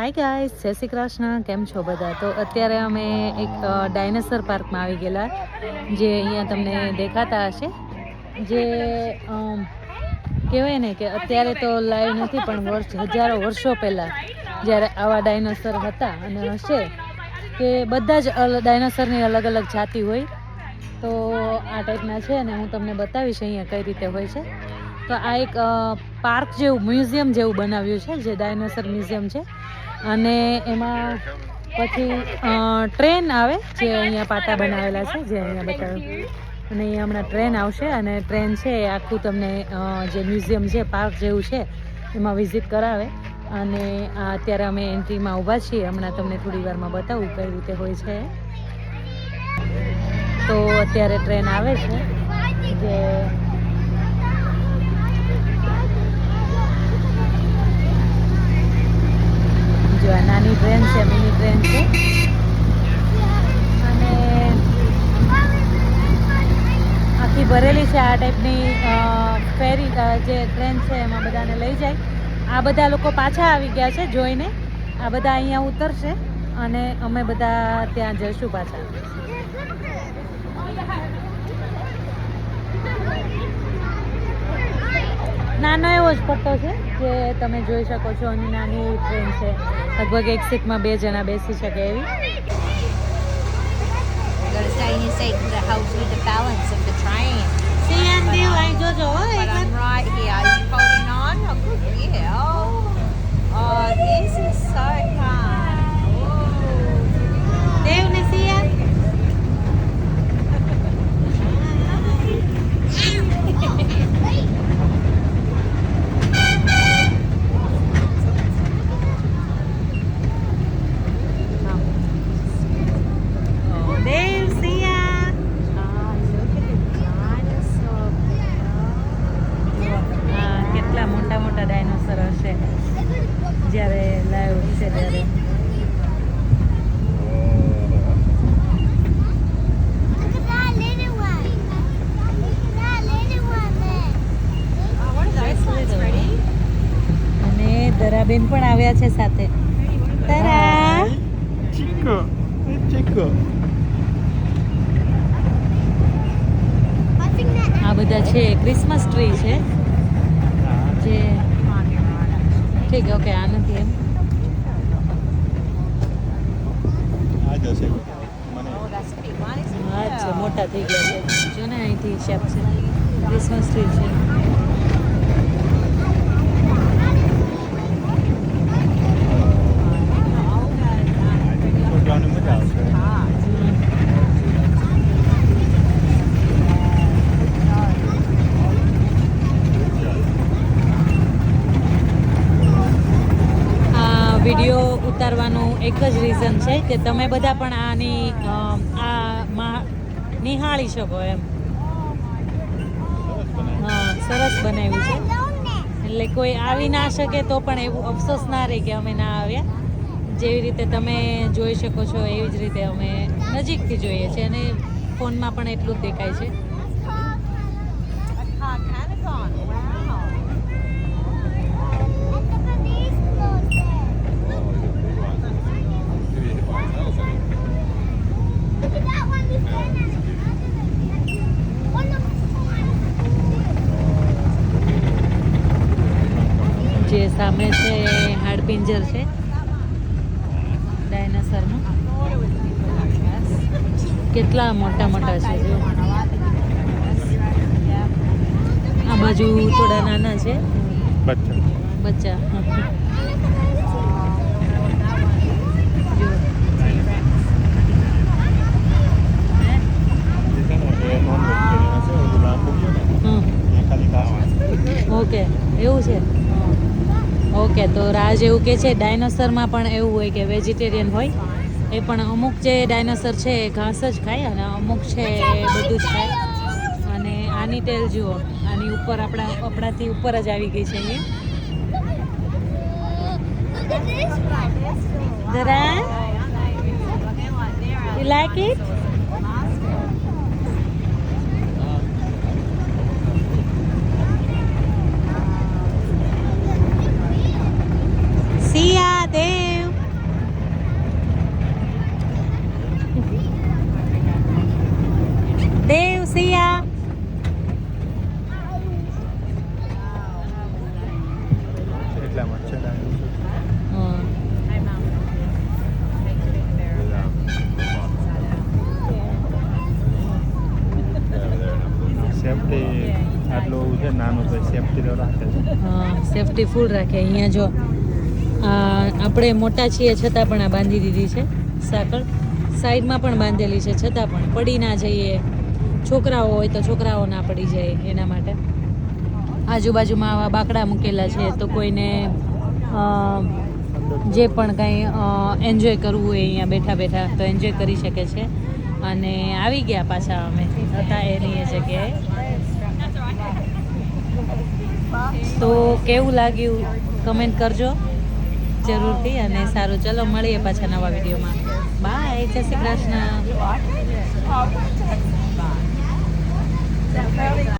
Hi guys જય શ્રી કૃષ્ણ. કેમ છો બધા? તો અત્યારે અમે એક ડાયનાસોર પાર્કમાં આવી ગયેલા, જે અહીંયા તમને દેખાતા હશે. જે કહેવાય ને કે અત્યારે તો લાઈવ નથી, પણ વર્ષ, હજારો વર્ષો પહેલાં જ્યારે આવા ડાયનાસોર હતા અને હશે, કે બધા જ ડાયનોસરની અલગ અલગ જાતિ હોય. તો આ ટાઈપના છે અને હું તમને બતાવીશ અહીંયા કઈ રીતે હોય છે. તો આ એક પાર્ક જેવું, મ્યુઝિયમ જેવું બનાવ્યું છે, જે ડાયનોસર મ્યુઝિયમ છે. અને એમાં પછી ટ્રેન આવે, જે અહીંયા પાટા બનાવેલા છે, જે અહીંયા બતાવ્યું. અને અહીંયા હમણાં ટ્રેન આવશે, અને ટ્રેન છે એ આખું તમને જે મ્યુઝિયમ છે, પાર્ક જેવું છે, એમાં વિઝિટ કરાવે. અને અત્યારે અમે એન્ટ્રીમાં ઊભા છીએ, હમણાં તમને થોડી વારમાં બતાવું કઈ રીતે હોય છે તો અત્યારે ટ્રેન આવે છે, જે જો આ નાની ટ્રેન છે, મિની ટ્રેન છે. અને આખી ભરેલી છે આ ટાઈપની ફેરી જે ટ્રેન છે એમાં બધાને લઈ જાય. આ બધા લોકો પાછા આવી ગયા છે જોઈને. આ બધા અહીંયા ઉતરશે અને અમે બધા ત્યાં જઈશું પાછા. નાનો એવો જ પટ્ટો છે, જે તમે જોઈ શકો છો અહીં નાની ટ્રેન છે. લગભગ એક સીટમાં બે જણા બેસી શકે એવી We've got to stay in your seat because it helps with the balance of the train. જોજો But I'm right here. Are you holding on? Oh, good. Yeah. Oh, દરાબેન પણ આવ્યા છે સાથે. તારા. ચીકો that આ બધા છે ક્રિસમસ ટ્રી છે. જે ઠીક ઓકે આ નથી એમ. મોટા થઈ ગયા છે. જો ને અહીંથી શેપ છે. ક્રિસમસ ટ્રી છે. ઉતારવાનું એક જ રીઝન છે કે તમે બધા પણ આની આ મા- નિહાળી શકો એમ. હા સરસ બનાવ્યું છે. એટલે કોઈ આવી ના શકે તો પણ એવું અફસોસ ના રહે કે અમે ના આવ્યા. જેવી રીતે તમે જોઈ શકો છો એવી જ રીતે અમે નજીકથી જોઈએ છીએ અને ફોનમાં પણ એટલું જ દેખાય છે. સામે છે હાડપિંજર છે. this. કેટલા મોટા મોટા છે જો. આ બાજુ થોડા નાના છે. બચ્ચા. બચ્ચા ઓકે એવું છે. ઓકે તો રાજ એવું કે છે ડાયનોસરમાં પણ એવું હોય કે વેજીટેરિયન હોય? એ પણ અમુક જે ડાયનોસર છે એ ઘાસ જ ખાય અને અમુક છે એ બધું જ ખાય. અને આની ટેલ જુઓ આની ઉપર આપણા આપણાથી ઉપર જ આવી ગઈ છે one. જરા યુ લાઈક ઇટ નાનું તો સેફટી તો રાખે છે સેફટી ફૂલ રાખે. અહીંયા જો આપણે મોટા છીએ છતાં પણ આ બાંધી દીધી છે, સાંકળ. સાઈડમાં પણ બાંધેલી છે, છતાં પણ. પડી ના જઈએ. છોકરાઓ હોય તો છોકરાઓ ના પડી જાય એના માટે. આજુબાજુમાં આવા બાકડા મૂકેલા છે, તો કોઈને જે પણ કાંઈ એન્જોય કરવું હોય અહીંયા બેઠા બેઠા, તો એન્જોય કરી શકે છે. અને આવી ગયા પાછા અમે. હતા એની એ જગ્યાએ. તો કેવું લાગ્યું? કમેન્ટ કરજો જરૂરથી અને સારું. ચલો, મળીએ પાછા નવા વિડીયોમાં. બાય જય શ્રી કૃષ્ણ.